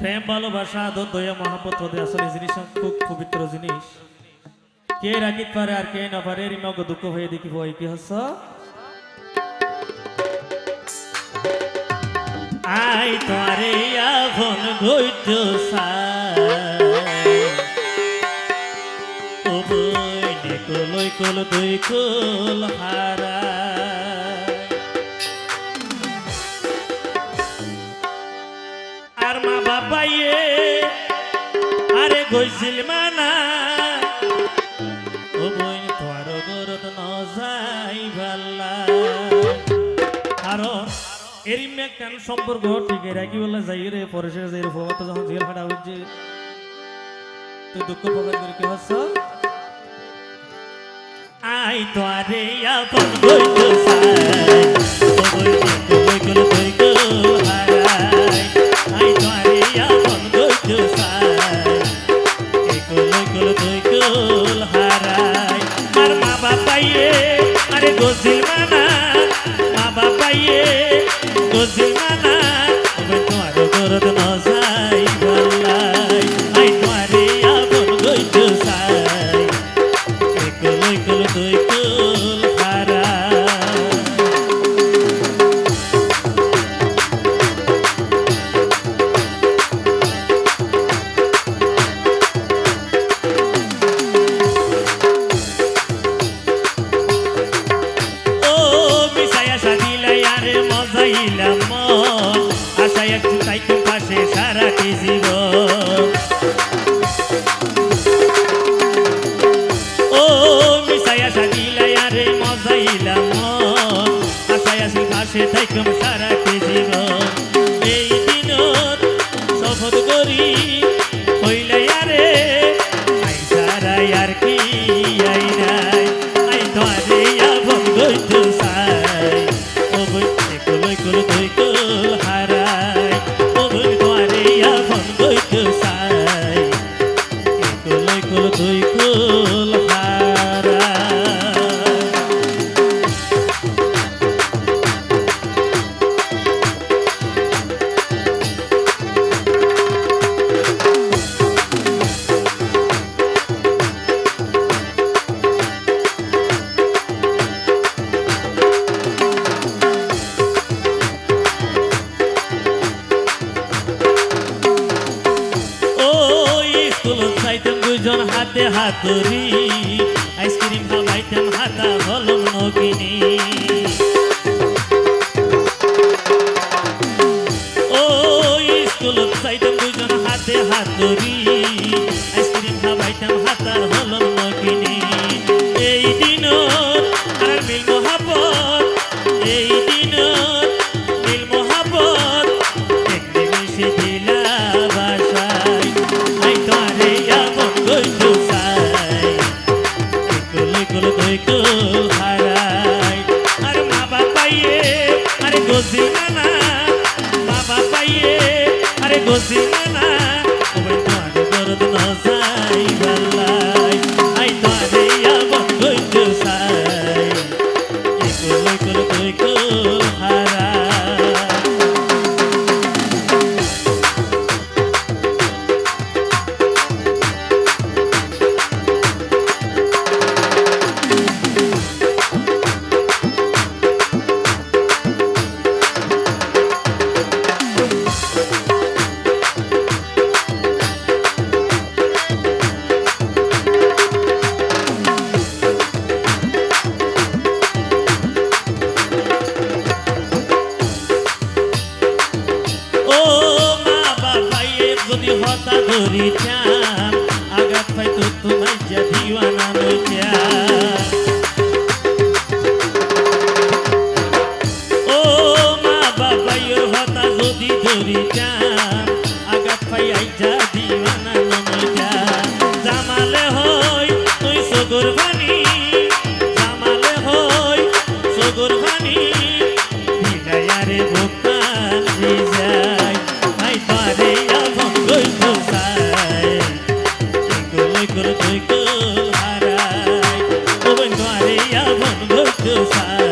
প্রেম, ভালোবাসা, আদর, দয়া মহাপত্র আসলে জিনিস খুব পবিত্র জিনিস। কে রাখিত পারে আর কে না পারে, এরই মগ দুঃখ হয়ে দেখিব এই কি হস আই তোরে আভন ও বই কলই কল, দুই কল হারা বাবাইয়ে আরে গইছিল মানা। ও বই তোর গরত ন যাই ভাল্লা। কারণ এরিম একখান সম্পর্ক ঠিক রাখি বলে যাই রে, পরে সে যাই রে যখন জেল ফাটা হচ্ছে তুই দুঃখ প্রকাশ করে কি হচ্ছ? আই তো আপন গইত পাশে সারাটি জীবন ও, মিশাই আশা দিলাই মজাইলাম আশায় আসি পাশে থাইকম সারাটি জীবন এই দিন শপথ করি স্কুল যাইতাম দুজন হাতে হাতুরি আইসক্রিম খাওয়াইতাম হাতা হলম নানা ওই তোমার দরদ ন যাই আই তোরে আপন গইত সাই একল একল কইকল হারাই ও কেমন ভক্ত সার